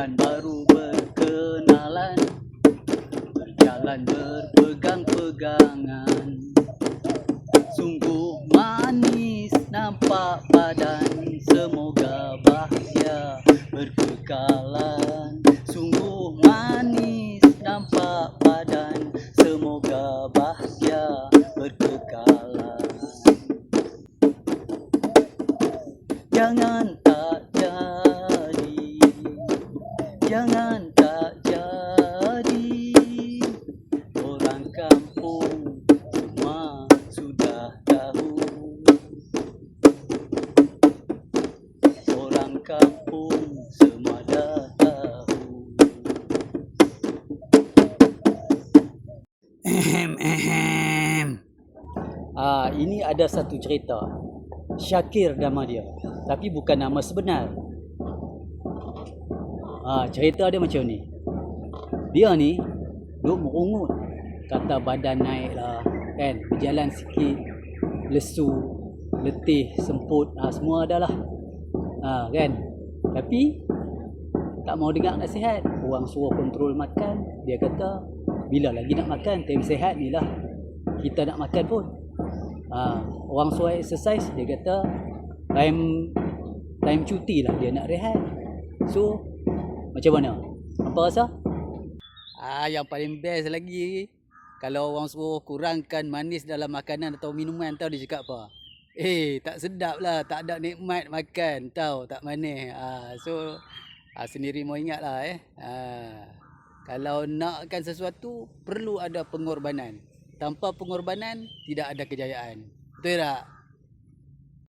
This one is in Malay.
Bulan baru berkenalan Berjalan berpegang-pegangan. Sungguh manis nampak badan Semoga bahagia berkekalan. Sungguh manis nampak badan Semoga bahagia berkekalan. Jangan Jangan tak jadi Orang kampung semua sudah tahu Orang kampung semua dah tahu Ahem, ahem. Ah, ini ada satu cerita. Syakir nama dia. Tapi bukan nama sebenar. Ah, cerita dia macam ni. Dia ni duk merungut. Kata badan naik lah. Kan? Berjalan sikit. Lesu. Letih. Semput. Ah, semua ada lah. Ah, kan? Tapi tak mau dengar nasihat. Orang suruh kontrol makan. Dia kata, bila lagi nak makan? Time sehat ni lah. Kita nak makan pun. Ha, orang suruh exercise dia kata time time cuti lah dia nak rehat. So macam mana? Apa rasa? Ah yang paling best lagi kalau orang suruh kurangkan manis dalam makanan atau minuman tahu dia cakap apa? Eh tak sedap lah, tak ada nikmat makan tahu tak manis. Ah so ah, sendiri mau ingat lah eh. Ah, kalau nakkan sesuatu perlu ada pengorbanan. Tanpa pengorbanan tidak ada kejayaan. Betul tak?